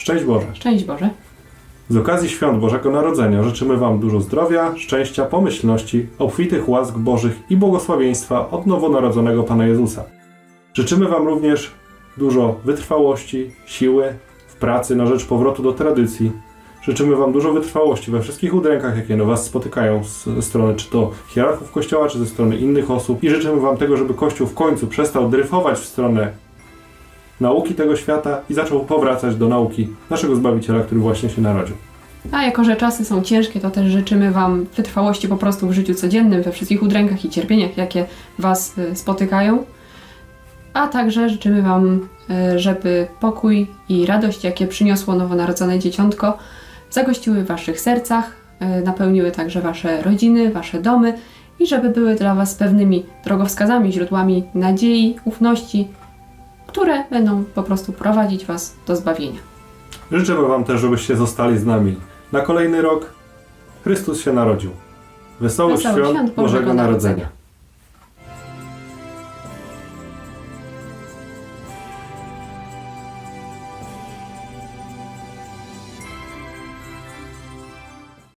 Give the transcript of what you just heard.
Szczęść Boże! Szczęść Boże. Z okazji świąt Bożego Narodzenia życzymy Wam dużo zdrowia, szczęścia, pomyślności, obfitych łask Bożych i błogosławieństwa od nowonarodzonego Pana Jezusa. Życzymy Wam również dużo wytrwałości, siły w pracy na rzecz powrotu do tradycji. Życzymy Wam dużo wytrwałości we wszystkich udrękach, jakie na Was spotykają ze strony czy to hierarchów Kościoła, czy ze strony innych osób. I życzymy Wam tego, żeby Kościół w końcu przestał dryfować w stronę nauki tego świata i zaczął powracać do nauki naszego Zbawiciela, który właśnie się narodził. A jako, że czasy są ciężkie, to też życzymy Wam wytrwałości po prostu w życiu codziennym, we wszystkich udrękach i cierpieniach, jakie Was y, spotykają. A także życzymy Wam, y, żeby pokój i radość, jakie przyniosło nowonarodzone dzieciątko, zagościły w Waszych sercach, y, napełniły także Wasze rodziny, Wasze domy i żeby były dla Was pewnymi drogowskazami, źródłami nadziei, ufności, które będą po prostu prowadzić Was do zbawienia. Życzymy Wam też, żebyście zostali z nami na kolejny rok. Chrystus się narodził. Wesołych Wesołych świąt, Bożego Narodzenia.